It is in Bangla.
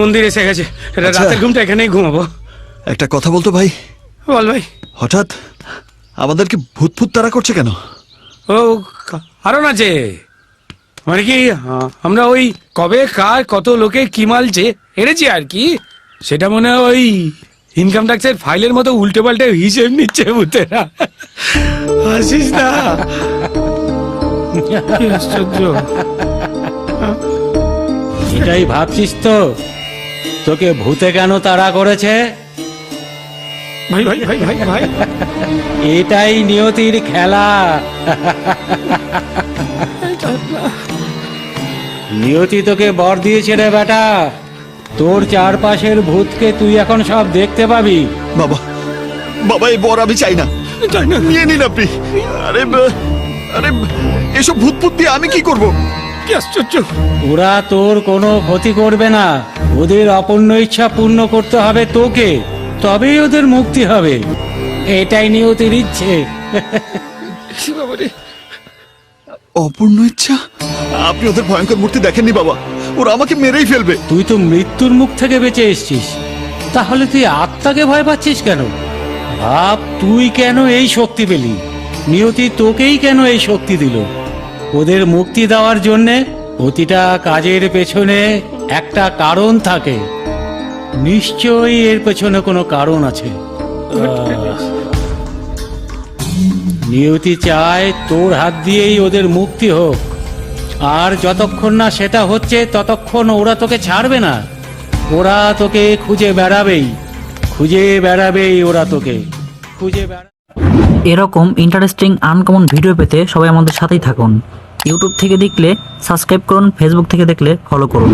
মন্দির এসে গেছে। আচ্ছা। রাতের ঘুমটা এখানেই ঘুমাবো। একটা কথা বলতো ভাই? বল ভাই। হঠাৎ আমাদেরকে ভূত ফুত তারা করছে কেন? ও কারণ আছে। মানে কি আমরা ওই কবে কার কত লোকে কি মালছে এনেছি আর কি সেটা মনে হয় ওই ইনকাম ট্যাক্সের ফাইলের মতো উল্টে পাল্টে হিসেব নিচ্ছে ভূতেরা। হাসিস না। আশ্চর্য। এটাই ভাবছিস তো? তোকে ভূতে কেন তাড়া করেছে? ভাই ভাই ভাই ভাই ভাই। এটাই নিয়তির খেলা। নিয়তি তোকে বর দিয়েছে রে বেটা। তোর চারপাশের ভূতকে তুই এখন সব দেখতে পাবি। বাবা বাবা এই বর আমি চাই না। চাই না। নিয়ে নিন আপনি। আরে আরে এসব ভূত ফুত দিয়ে আমি কি করব? কি আশ্চর্য? ওরা তোর কোনো ক্ষতি করবে না। ওদের অপূর্ণ ইচ্ছা পূর্ণ করতে হবে তোকে। তবেই ওদের মুক্তি হবে। এটাই নিয়তির ইচ্ছে। বাবারে। অপূর্ণ ইচ্ছা? আপনি ওদের ভয়ঙ্কর মূর্তি দেখেননি বাবা। ওরা আমাকে মেরেই ফেলবে। তুই তো মৃত্যুর মুখ থেকে বেঁচে এসছিস। তাহলে তুই আত্মাকে ভয় পাচ্ছিস কেন? ভাব তুই কেন এই শক্তি পেলি? নিয়তি তোকেই কেন এই শক্তি দিল? ওদের মুক্তি দেওয়ার জন্যে প্রতিটা কাজের পেছনে একটা কারণ থাকে। নিশ্চয়ই এর পেছনে কোনো কারণ আছে। নিয়তি চায় তোর হাত দিয়েই ওদের মুক্তি হোক। আর যতক্ষণ না সেটা হচ্ছে, ততক্ষণ ওরা তোকে ছাড়বে না। ওরা তোকে খুঁজে বেড়াবেই। খুঁজে বেড়াবেই ওরা তোকে। খুঁজে বেড়া এরকম ইন্টারেস্টিং আনকমন ভিডিও পেতে সবাই আমাদের সাথেই থাকুন। ইউটিউব থেকে দেখলে সাবস্ক্রাইব করুন ফেসবুক থেকে দেখলে ফলো করুন।